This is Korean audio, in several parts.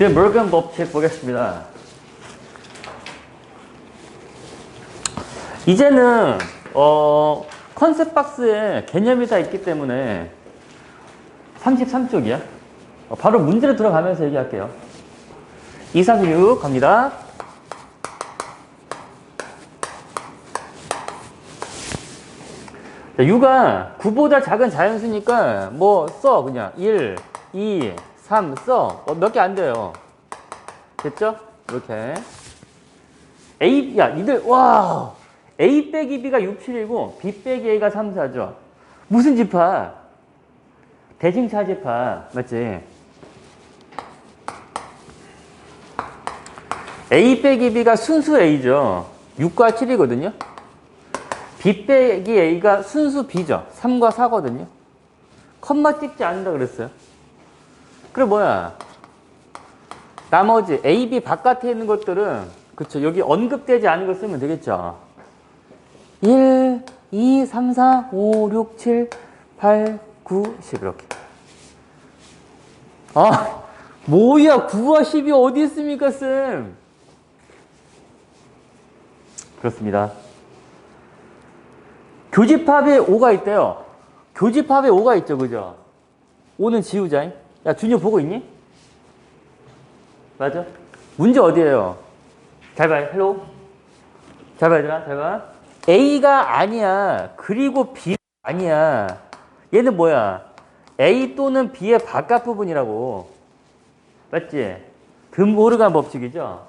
드 몰건 법칙 보겠습니다. 이제는 어, 컨셉 박스에 개념이 다 있기 때문에 33쪽이야. 어, 바로 문제로 들어가면서 얘기할게요. 2496 갑니다. 자, 6가 9보다 작은 자연수니까 뭐 써 그냥 1, 2, 3 써. 어, 몇개 안 돼요. 됐죠? 이렇게. A, 야, 니들, 와! A 빼기 B가 6, 7이고 B 빼기 A가 3, 4죠. 무슨 집합? 대칭차 집합. 맞지? A 빼기 B가 순수 A죠. 6과 7이거든요. B 빼기 A가 순수 B죠. 3과 4거든요. 컴마 찍지 않는다 그랬어요. 그럼 뭐야? 나머지 A, B 바깥에 있는 것들은 그쵸 여기 언급되지 않은 거 쓰면 되겠죠. 1, 2, 3, 4, 5, 6, 7, 8, 9, 10 이렇게. 아 뭐야 9와 10이 어디 있습니까 쌤? 그렇습니다. 교집합에 5가 있대요. 교집합에 5가 있죠, 그죠? 5는 지우자. 야, 준이 보고 있니? 맞아? 문제 어디에요? 잘 봐요. 헬로. 잘 봐, 얘들아. 잘 봐. A가 아니야. 그리고 B 아니야. 얘는 뭐야? A 또는 B의 바깥 부분이라고. 맞지? 금오르간 법칙이죠?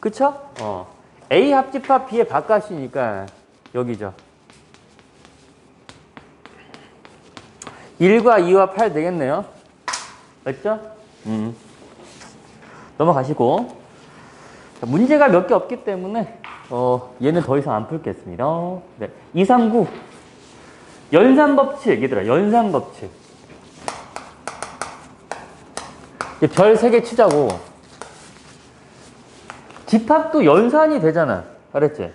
그쵸? 어. A 합집합 B의 바깥이니까 여기죠. 1과 2와 8 되겠네요. 맞죠? 음. 넘어가시고. 자, 문제가 몇 개 없기 때문에, 어, 얘는 더 이상 안 풀겠습니다. 네. 239. 연산법칙, 얘들아, 연산법칙. 별 3개 치자고. 집합도 연산이 되잖아. 알았지?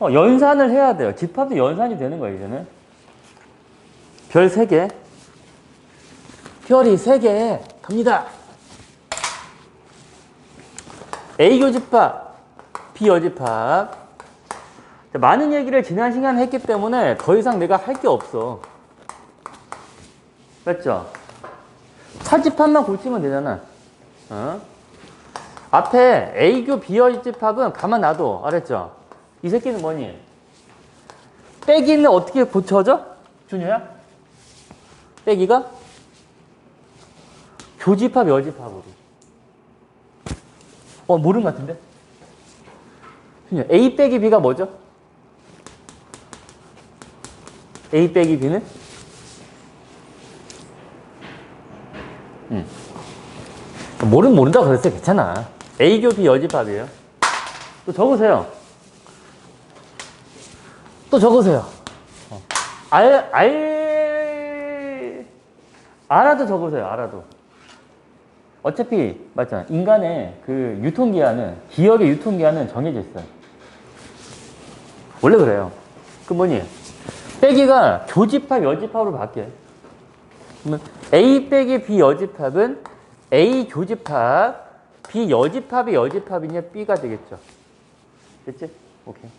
어, 연산을 해야 돼요. 집합도 연산이 되는 거예요, 이제는. 별 3개. 별이 3개. 갑니다. A 교집합, B 여집합. 자, 많은 얘기를 지난 시간에 했기 때문에 더 이상 내가 할 게 없어. 맞죠? 차집합만 고치면 되잖아. 어? 앞에 A교 B여집합은 가만 놔둬. 알았죠? 이 새끼는 뭐니? 빼기는 어떻게 고쳐져? 준효야? 빼기가? 교집합, 여집합으로. 어, 모르는 것 같은데? A 빼기 B가 뭐죠? A 빼기 B는? 음. 모르면 모른다고 그랬어요. 괜찮아. A교 B 여집합이에요. 또 적으세요. 또 적으세요. 어. 알, 알, 알아도 적으세요. 알아도. 어차피, 맞잖아. 인간의 그 유통기한은, 기억의 유통기한은 정해져 있어요. 원래 그래요. 그 뭐니? 빼기가 교집합, 여집합으로 바뀌어요. 그러면 A 빼기 B 여집합은 A 교집합, B 여집합이 여집합이냐 B가 되겠죠. 됐지? 오케이.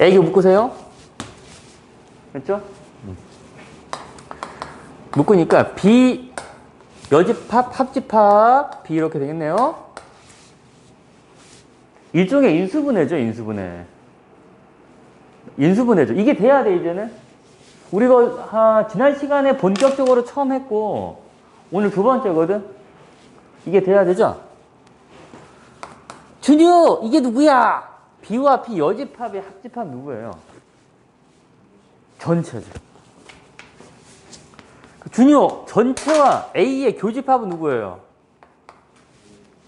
A교 묶으세요. 됐죠? 묶으니까 B 여집합, 합집합, B 이렇게 되겠네요. 일종의 인수분해죠, 인수분해. 인수분해죠. 이게 돼야 돼, 이제는. 우리가 아, 지난 시간에 본격적으로 처음 했고, 오늘 두 번째거든? 이게 돼야 되죠? 준유! 이게 누구야? B와 P 여집합의 합집합 누구예요? 전체죠. 준유, 전체와 A의 교집합은 누구예요?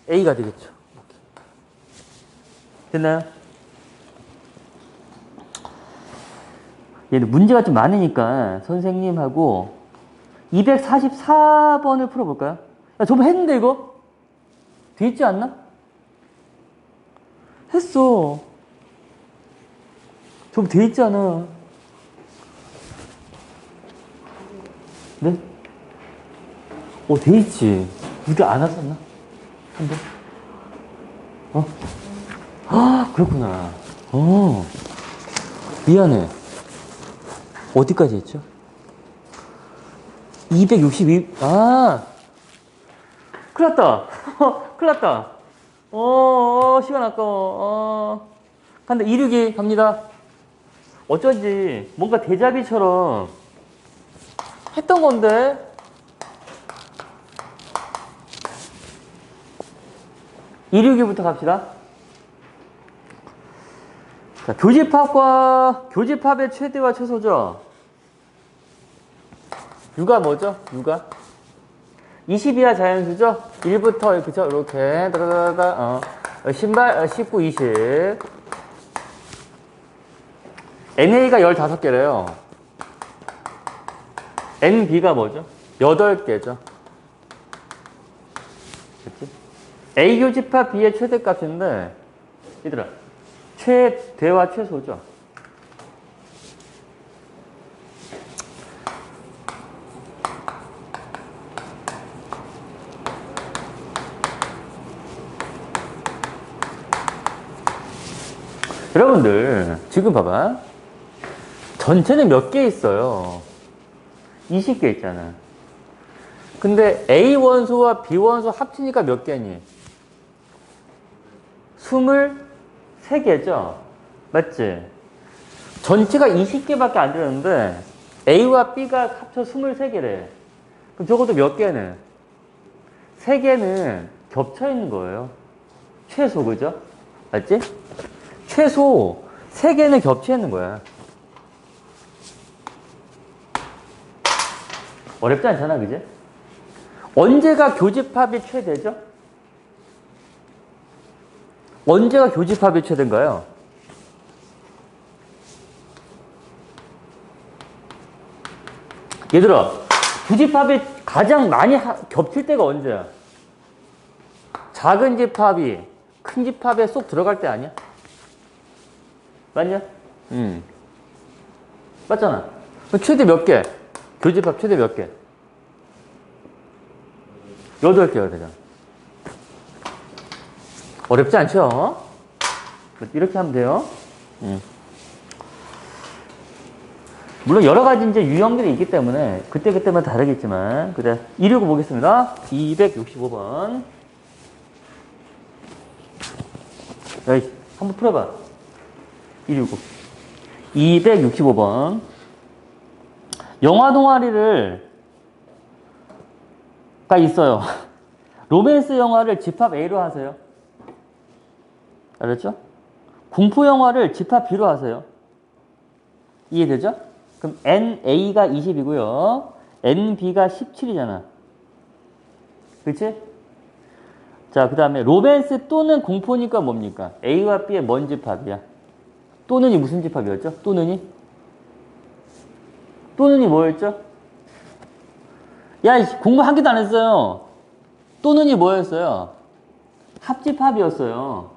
A가 되겠죠. 됐나요? 얘는 문제가 좀 많으니까 선생님하고 244번을 풀어볼까요? 야, 저번 했는데 이거? 돼 있지 않나? 했어. 저번 돼 있잖아. 네? 어, 돼 있지. 우리 안 왔었나? 한 번? 어? 아, 그렇구나. 어. 미안해. 어디까지 했죠? 262, 아. 큰일 났다. 큰일 났다. 어, 어, 시간 아까워. 어. 간다. 262 갑니다. 어쩐지 뭔가 대자비처럼 했던 건데. 이륙기부터 갑시다. 자, 교집합과 교집합의 최대와 최소죠. 유가 뭐죠? 유가 20이야 자연수죠? 1부터 그죠? 이렇게 다다다다 어. 어, 신발 어, 19, 20 NA가 15개래요. NB가 뭐죠? 8개죠. 그치? A 교집합 B의 최대값인데 얘들아 최대와 최소죠. 여러분들 지금 봐봐 전체는 몇 개 있어요 20개 있잖아. 근데 A 원소와 B 원소 합치니까 몇 개니? 23개죠? 맞지? 전체가 20개밖에 안 되는데 A와 B가 합쳐 23개래. 그럼 적어도 몇 개는? 3개는 겹쳐 있는 거예요. 최소 그죠? 맞지? 최소 3개는 겹쳐 있는 거야. 어렵지 않잖아, 그제? 언제가 교집합이 최대죠? 언제가 교집합이 최대인가요? 얘들아, 교집합이 가장 많이 하- 겹칠 때가 언제야? 작은 집합이 큰 집합에 쏙 들어갈 때 아니야? 맞냐? 음. 맞잖아. 최대 몇 개? 교집합 최대 몇 개? 여덟 개가 되잖아. 어렵지 않죠? 이렇게 하면 돼요. 음. 물론 여러 가지 이제 유형들이 있기 때문에 그때그때마다 다르겠지만, 그래. 이륙을 보겠습니다. 265번. 야이, 한번 풀어봐. 169. 265번. 영화 동아리를 가 있어요. 로맨스 영화를 집합 A로 하세요. 알았죠? 공포 영화를 집합 B로 하세요. 이해되죠? 그럼 NA가 20이고요. NB가 17이잖아. 그치? 자, 그 다음에 로맨스 또는 공포니까 뭡니까? A와 B의 뭔 집합이야? 또는이 무슨 집합이었죠? 또는이? 또는이 뭐였죠? 야, 이 공부 한 개도 안 했어요. 또는이 뭐였어요? 합집합이었어요.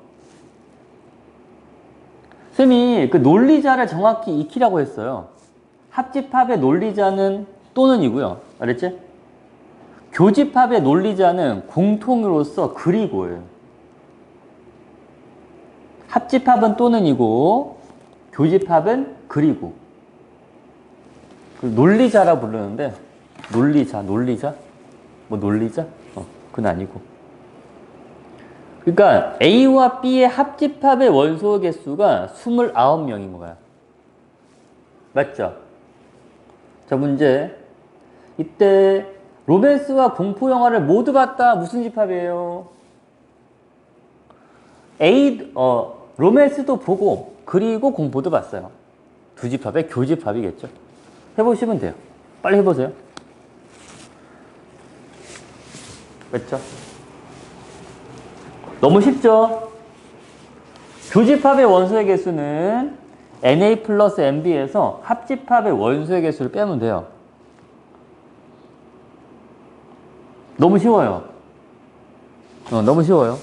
쌤이 그 논리자를 정확히 익히라고 했어요. 합집합의 논리자는 또는이고요. 알았지? 교집합의 논리자는 공통으로서 그리고예요. 합집합은 또는이고 교집합은 그리고 그 논리자라 부르는데 논리자 논리자 뭐 논리자 어 그건 아니고 그러니까 A와 B의 합집합의 원소 개수가 29명인 거야 맞죠? 자 문제 이때 로맨스와 공포 영화를 모두 봤다 무슨 집합이에요? A 어 로맨스도 보고 그리고 공포도 봤어요. 두 집합의 교집합이겠죠. 해보시면 돼요. 빨리 해보세요. 그렇죠? 너무 쉽죠? 교집합의 원소의 개수는 NA 플러스 MB에서 합집합의 원소의 개수를 빼면 돼요. 너무 쉬워요. 어, 너무 쉬워요.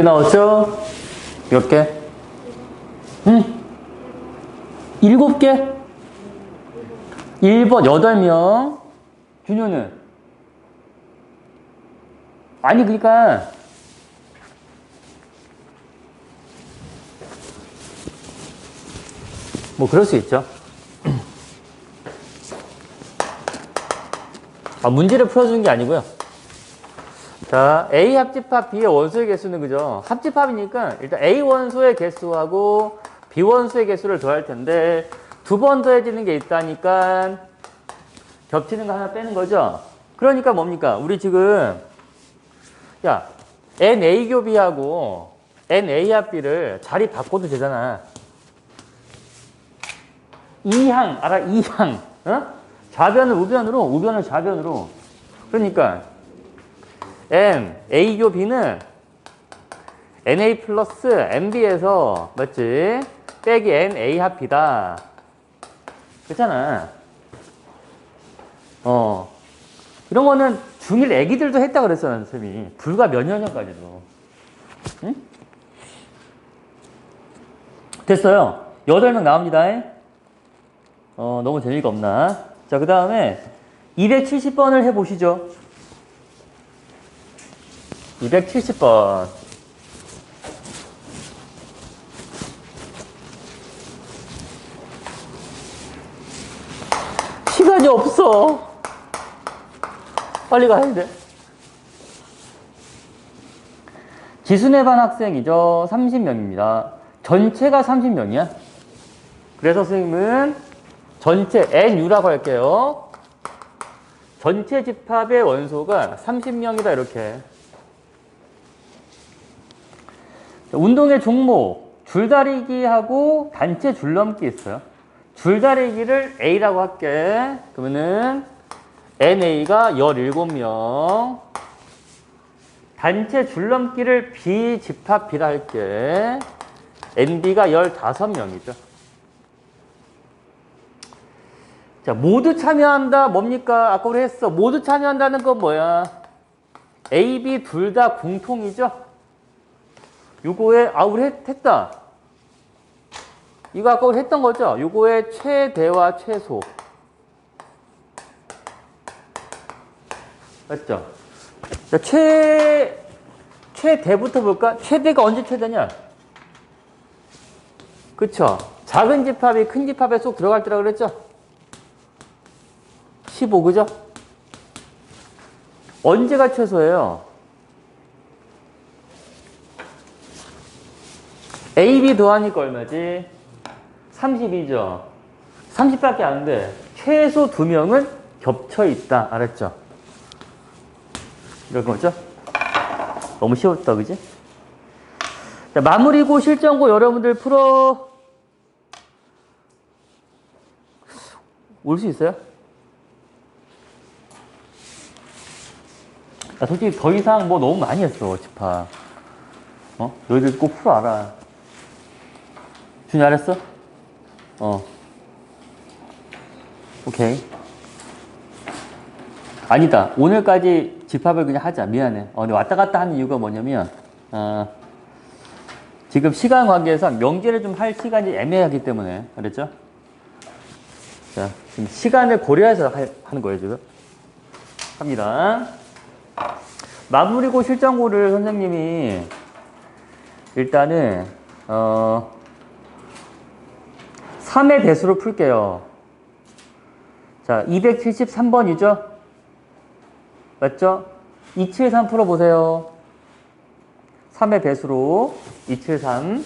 개 나왔죠? 몇 개? 응? 일곱 개? 1번 8명. 준효는? 아니, 그러니까 뭐 그럴 수 있죠. 아, 문제를 풀어주는 게 아니고요. 자, A 합집합 B의 원소의 개수는 그죠? 합집합이니까 일단 A 원소의 개수하고 B 원소의 개수를 더할 텐데 두 번 더해지는 게 있다니까 겹치는 거 하나 빼는 거죠? 그러니까 뭡니까? 우리 지금 야 NA 교비하고 NA 합 B를 자리 바꿔도 되잖아. 이항 알아? 이항 어? 좌변을 우변으로 우변을 좌변으로 그러니까 N A교 B는 NA 플러스 MB에서 맞지? 빼기 NA 합 B다 그렇잖아 어 이런 거는 중1 애기들도 했다 그랬어 쌤이 불과 몇 년 전까지도 응? 됐어요 8명 나옵니다 어, 너무 재미가 없나? 자, 그 다음에 270번을 해보시죠. 270번. 시간이 없어. 빨리 가야 돼. 지순회 반 학생이죠. 30명입니다. 전체가 30명이야. 그래서 선생님은 전체 NU라고 할게요. 전체 집합의 원소가 30명이다 이렇게. 자, 운동의 종목 줄다리기하고 단체 줄넘기 있어요. 줄다리기를 A라고 할게. 그러면은 NA가 17명. 단체 줄넘기를 B 집합 B라 할게. NB가 15명이죠. 자, 모두 참여한다. 뭡니까? 아까 우리 했어. 모두 참여한다는 건 뭐야? A, B 둘 다 공통이죠? 요거에, 아, 우리 했, 했다. 이거 아까 했던 거죠? 요거의 최대와 최소. 맞죠? 자, 최, 최대부터 볼까? 최대가 언제 최대냐? 그쵸? 작은 집합이 큰 집합에 쏙 들어갈 때라 그랬죠? 15, 그죠? 언제가 최소예요? AB 더하니까 얼마지? 32죠. 30밖에 안 돼. 최소 두 명은 겹쳐 있다. 알았죠? 이런 거죠? 너무 쉬웠다, 그지? 자, 마무리고 실전고 여러분들 풀어 올 수 있어요? 나 솔직히 더 이상 뭐 너무 많이 했어, 집합. 어? 너희들 꼭 풀어 알아. 준이 잘했어? 어. 오케이. 아니다. 오늘까지 집합을 그냥 하자. 미안해. 어, 근데 왔다 갔다 하는 이유가 뭐냐면, 어, 지금 시간 관계에서 명제를 좀 할 시간이 애매하기 때문에. 그랬죠? 자, 지금 시간을 고려해서 하, 하는 거예요, 지금. 합니다. 마무리고 실전고를 선생님이 일단은 어 3의 배수로 풀게요. 자, 273번이죠? 맞죠? 273 풀어보세요. 3의 배수로 273.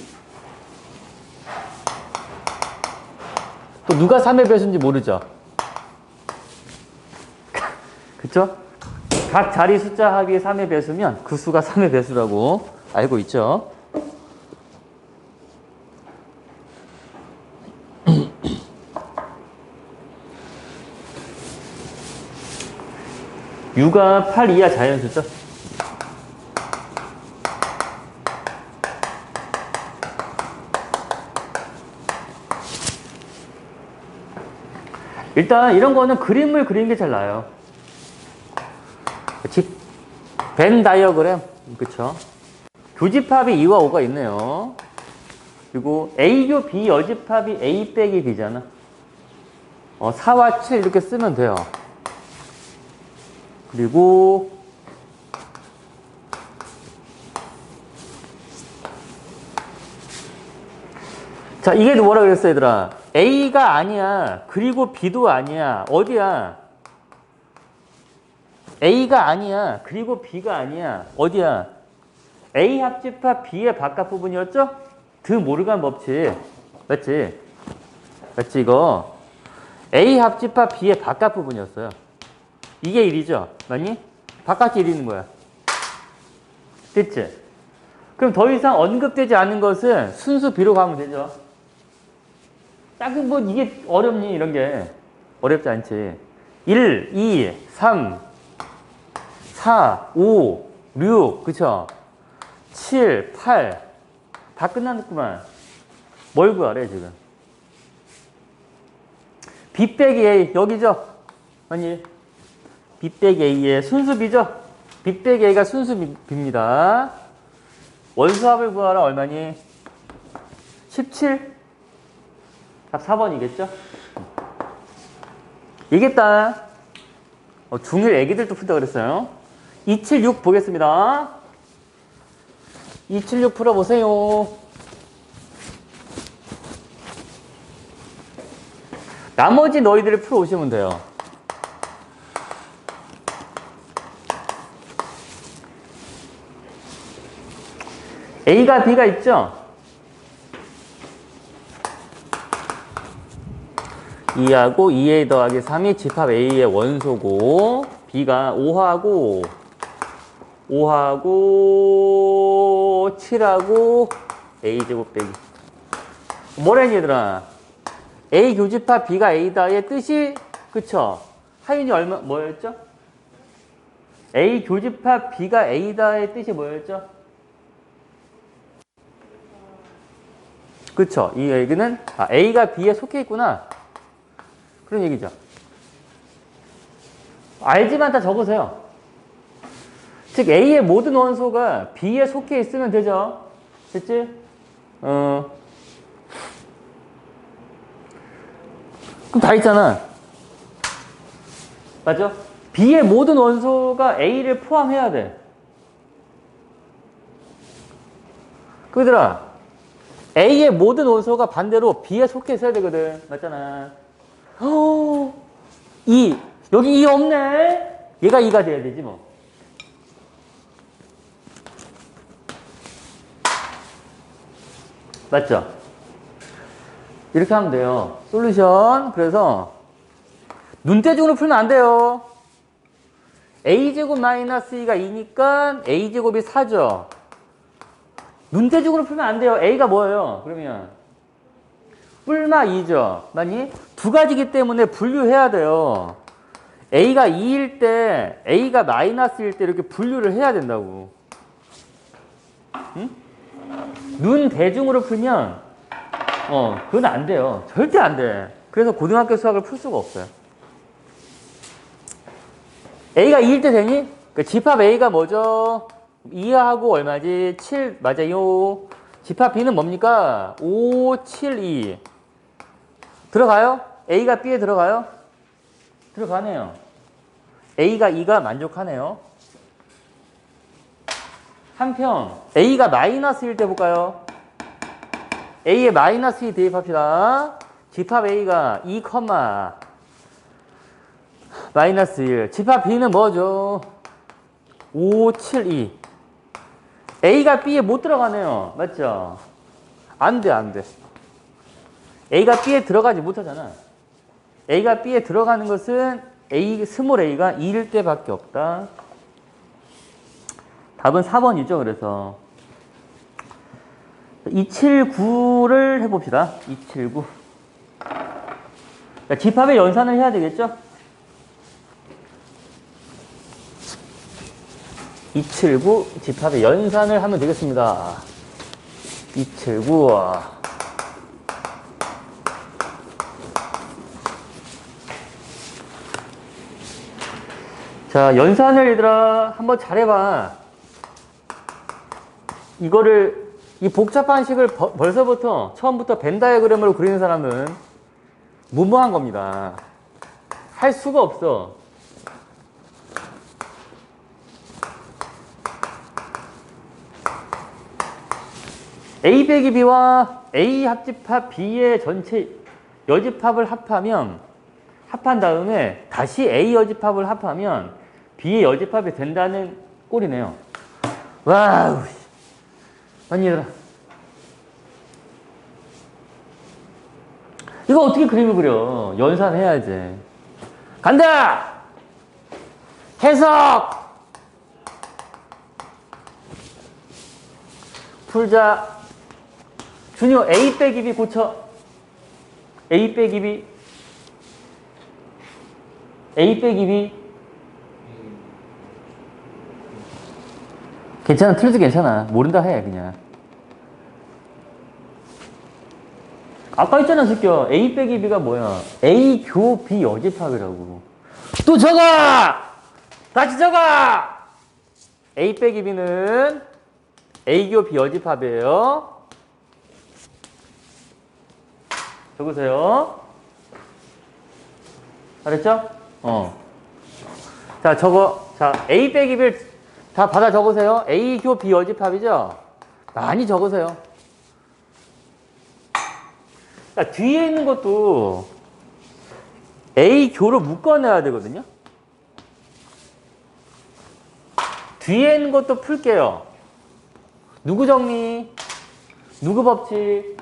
또 누가 3의 배수인지 모르죠? 그쵸? 각 자리 숫자 합이 3의 배수면 그 수가 3의 배수라고 알고 있죠. 유가 8 이하 자연수죠. 일단 이런 거는 그림을 그리는 게 잘 나아요. 집, 벤 다이어그램, 그쵸? 교집합이 2와 5가 있네요. 그리고 A교 B 여집합이 A 빼기 B잖아. 어, 4와 7 이렇게 쓰면 돼요. 그리고 자, 이게 뭐라 그랬어, 얘들아? A가 아니야. 그리고 B도 아니야. 어디야? A가 아니야. 그리고 B가 아니야. 어디야? A 합집합 B의 바깥 부분이었죠? 드 모르간 법칙. 맞지? 맞지, 이거? A 합집합 B의 바깥 부분이었어요. 이게 1이죠? 맞니? 바깥이 1이 있는 거야. 됐지? 그럼 더 이상 언급되지 않은 것은 순수 B로 가면 되죠. 작은 뭐 이게 어렵니 이런 게 어렵지 않지 1, 2, 3, 4, 5, 6 그쵸 7, 8 다 끝났구만 뭘 구하래 지금 B 빼기 A 여기죠 아니 B 빼기 A의 순수 B죠 B 빼기 A가 순수 B- B입니다 원수합을 구하라 얼마니 17 답 4번이겠죠? 이겠다. 어, 중1 애기들도 푼다 그랬어요. 276 보겠습니다. 276 풀어보세요. 나머지 너희들을 풀어오시면 돼요. A가 B가 있죠? 2하고 2a 더하기 3이 집합 A의 원소고 B가 5하고 5하고 7하고 A제곱 빼기 뭐라니 얘들아 A 교집합 B가 A다의 뜻이 그쵸 하윤이 얼마 뭐였죠? A 교집합 B가 A다의 뜻이 뭐였죠? 그쵸 이 얘기는 아, A가 B에 속해 있구나 그런 얘기죠. 알지만 다 적으세요. 즉 A의 모든 원소가 B에 속해 있으면 되죠. 됐지? 어. 그럼 다 있잖아. 맞죠? B의 모든 원소가 A를 포함해야 돼. 그들아 A의 모든 원소가 반대로 B에 속해 있어야 되거든. 맞잖아. 어, 2. 여기 2 없네? 얘가 2가 돼야 되지 뭐. 맞죠? 이렇게 하면 돼요. 솔루션. 그래서 눈대중으로 풀면 안 돼요. a제곱 마이너스 2가 2니까 a제곱이 4죠. 눈대중으로 풀면 안 돼요. a가 뭐예요? 그러면 뿔마 2죠. 맞니? 두 가지기 때문에 분류해야 돼요. A가 2일 때, A가 마이너스일 때 이렇게 분류를 해야 된다고. 응? 눈 대중으로 풀면, 어, 그건 안 돼요. 절대 안 돼. 그래서 고등학교 수학을 풀 수가 없어요. A가 2일 때 되니? 그 집합 A가 뭐죠? 2하고 얼마지? 7, 맞아요. 집합 B는 뭡니까? 5, 7, 2. 들어가요? A가 B에 들어가요? 들어가네요. A가 2가 만족하네요. 한편 A가 마이너스일 때 볼까요? A에 마이너스 2 대입합시다. 집합 A가 2, 마이너스 1. 집합 B는 뭐죠? 5, 7, 2. A가 B에 못 들어가네요. 맞죠? 안 돼, 안 돼. A가 B에 들어가지 못하잖아. A가 B에 들어가는 것은 A, 스몰 A가 2일 때밖에 없다. 답은 4번이죠, 그래서. 279를 해봅시다. 279. 자, 집합의 연산을 해야 되겠죠? 279 집합의 연산을 하면 되겠습니다. 279. 자, 연산을 얘들아 한번 잘해봐. 이거를 이 복잡한 식을 버- 벌써부터 처음부터 벤 다이어그램으로 그리는 사람은 무모한 겁니다. 할 수가 없어. A 빼기 B와 A 합집합 B의 전체 여집합을 합하면 합한 다음에 다시 A 여집합을 합하면 B의 여집합이 된다는 꼴이네요. 와우. 아니 얘들아. 이거 어떻게 그림을 그려? 연산해야지. 간다! 해석! 풀자. 준효 A 빼기 B 고쳐. A 빼기 B. A 빼기 B. 괜찮아. 틀려도 괜찮아. 모른다 해, 그냥. 아까 했잖아, 새끼야. A 빼기 B가 뭐야? A 교 B 여집합이라고. 또 적어! 다시 적어! A 빼기 B는 A 교 B 여집합이에요. 적으세요. 알았죠? 어. 자, 적어. 자, A 빼기 B를 다 받아 적으세요. A 교 B 여집합이죠? 많이 적으세요. 자, 뒤에 있는 것도 A 교로 묶어내야 되거든요. 뒤에 있는 것도 풀게요. 누구 정리? 누구 법칙?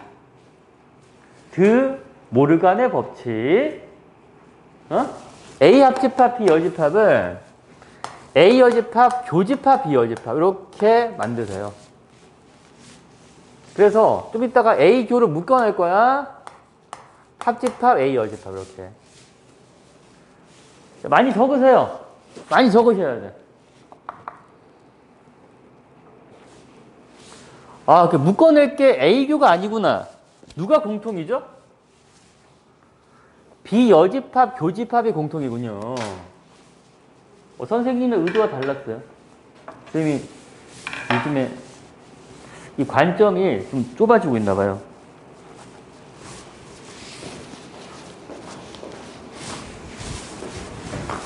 드 모르간의 법칙. 어? A 합집합 B 여집합을 A 여집합 교집합 B 여집합 이렇게 만드세요. 그래서 좀 이따가 A 교를 묶어낼 거야. 합집합 A 여집합 이렇게. 자, 많이 적으세요. 많이 적으셔야 돼. 아, 그 묶어낼 게 A 교가 아니구나. 누가 공통이죠? 비여집합, 교집합이 공통이군요. 어, 선생님의 의도가 달랐어요. 선생님이 요즘에 이 관점이 좀 좁아지고 있나 봐요.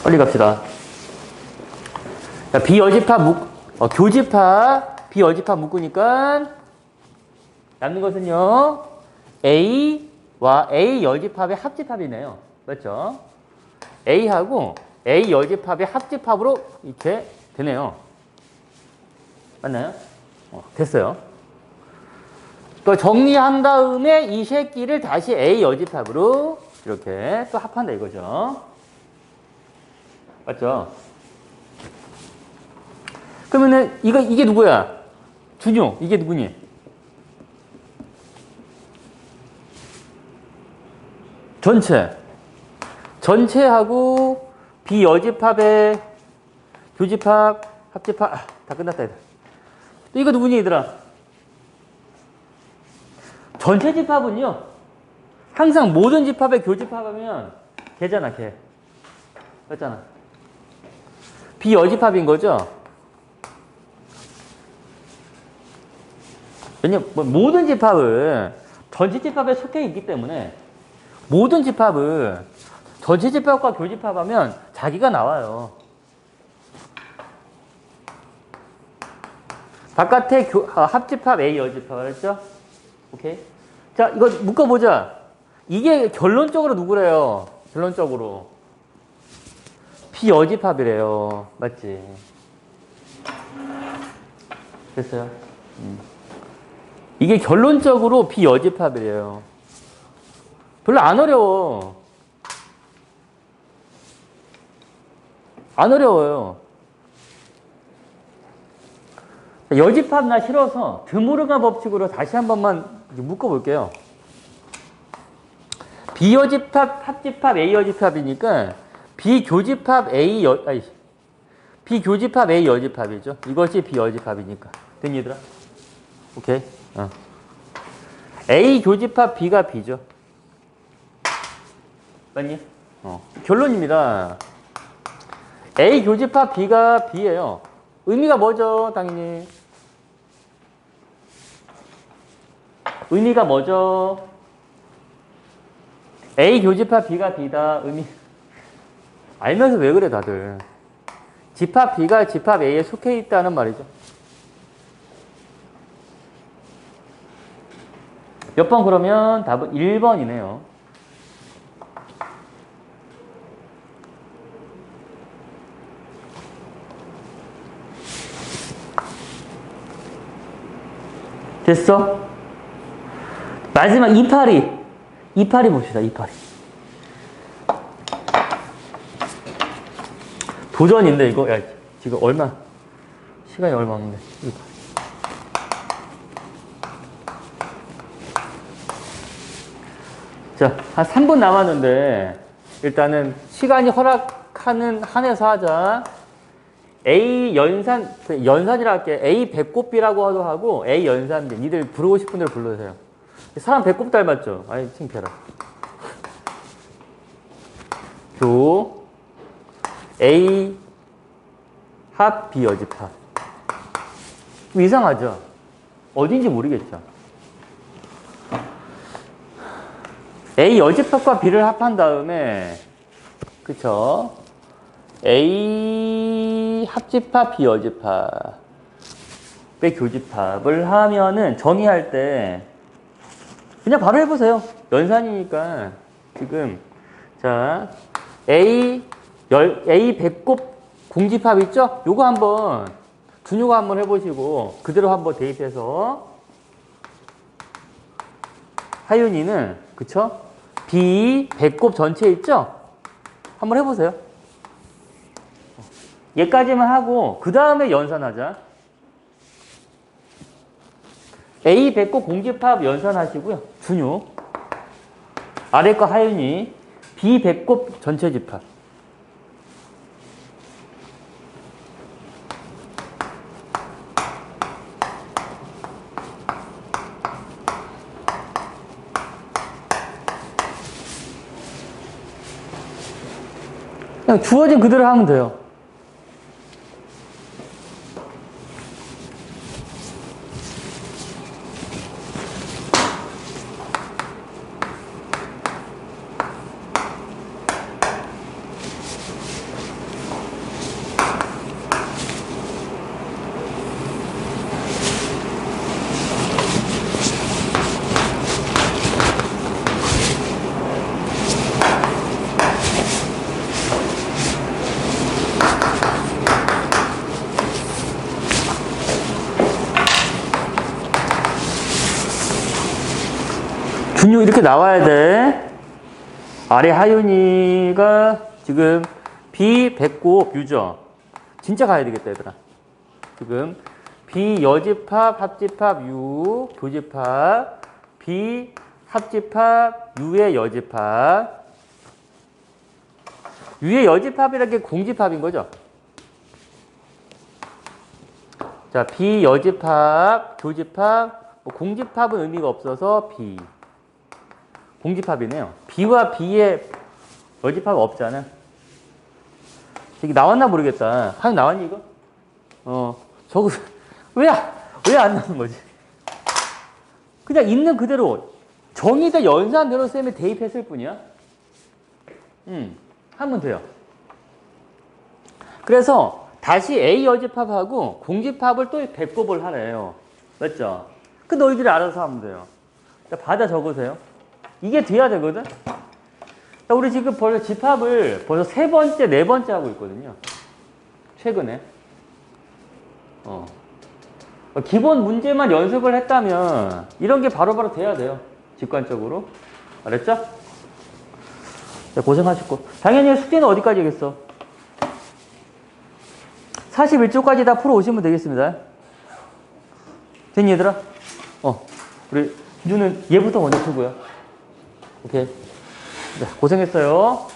빨리 갑시다. 자, 비여집합 묶, 어, 교집합, 비여집합 묶으니까 남는 것은요, A와 A 여집합의 합집합이네요. 맞죠? A하고 A 여집합의 합집합으로 이렇게 되네요. 맞나요? 어, 됐어요. 또 정리한 다음에 이 새끼를 다시 A 여집합으로 이렇게 또 합한다 이거죠. 맞죠? 그러면은 이거 이게 누구야? 준용 이게 누구니? 전체 전체하고 비여집합의 교집합 합집합 아, 다 끝났다 얘들. 이거 누구니 얘들아? 전체 집합은요 항상 모든 집합의 교집합하면 걔잖아 걔 맞잖아 비여집합인 거죠 왜냐면 뭐 모든 집합은 전체 집합에 속해 있기 때문에 모든 집합은 전체 집합과 교집합하면 자기가 나와요. 바깥에 교- 아, 합집합 A 여집합 알았죠? 오케이. 자 이거 묶어보자. 이게 결론적으로 누구래요? 결론적으로 비여집합이래요. 맞지? 됐어요. 음. 이게 결론적으로 비여집합이래요. 별로 안 어려워. 안 어려워요. 여집합 나 싫어서 드모르가 법칙으로 다시 한 번만 묶어볼게요. 비여집합, 합집합, A여집합이니까 비교집합 A 여, 아니, 비교집합 A 여집합이죠. 이것이 비여집합이니까. 된 얘들아? 오케이. 어. A 교집합 B가 B죠. 맞니? 어. 결론입니다. A 교집합 B가 B예요. 의미가 뭐죠? 당연히. 의미가 뭐죠? A 교집합 B가 B다. 의미 알면서 왜 그래 다들? 집합 B가 집합 A에 속해 있다는 말이죠. 몇 번 그러면 답은 1번이네요. 됐어? 마지막 이파리. 이파리 봅시다, 이파리. 도전인데, 이거. 야, 지금 얼마, 시간이 얼마 없는데. 이파리. 자, 한 3분 남았는데, 일단은 시간이 허락하는 한에서 하자. A 연산, 그 연산이라 할게. A 배꼽비라고 하고, A 연산비. 니들 부르고 싶은 대로 불러주세요. 사람 배꼽 닮았죠? 아이, 창피해라. 교, A, 합, B 여집합. 이상하죠? 어딘지 모르겠죠? A 여집합과 B를 합한 다음에, 그쵸? A 합집합, B 여집합, 의 교집합을 하면은 정의할 때 그냥 바로 해보세요. 연산이니까 지금 자 A 열 A 배꼽 공집합 있죠? 요거 한번 준요거 한번 해보시고 그대로 한번 대입해서 하윤이는 그쵸? B 배꼽 전체 있죠? 한번 해보세요. 얘까지만 하고 그 다음에 연산하자. A 배꼽 공집합 연산하시고요. 준유. 아래 거 하윤이. B 배꼽 전체 집합. 그냥 주어진 그대로 하면 돼요. 준유 이렇게 나와야 돼. 아래 하윤이가 지금 B 배꼽 유저. 진짜 가야 되겠다, 얘들아. 지금 B 여집합, 합집합, U, 교집합, B 합집합, U의 여집합. U의 여집합이라는 게 공집합인 거죠. 자, B 여집합, 교집합, 뭐 공집합은 의미가 없어서 B. 공집합이네요. B와 B의 여집합 없잖아. 이게 나왔나 모르겠다. 하여 나왔니 이거? 어, 저거 왜왜 안 나오는 거지? 그냥 있는 그대로 정의대 연산대로 쌤이 대입했을 뿐이야. 음, 하면 돼요. 그래서 다시 A 여집합하고 공집합을 또 배꼽을 하래요. 맞죠? 그 너희들이 알아서 하면 돼요. 자, 받아 적으세요. 이게 돼야 되거든? 자, 우리 지금 벌써 집합을 벌써 세 번째, 네 번째 하고 있거든요. 최근에. 어. 기본 문제만 연습을 했다면 이런 게 바로바로 돼야 돼요. 직관적으로. 알았죠? 자, 고생하셨고. 당연히 숙제는 어디까지 하겠어? 41쪽까지 다 풀어 오시면 되겠습니다. 됐니, 얘들아? 어. 우리 준우는 얘부터 먼저 풀고요. 오케이. 네, 고생했어요.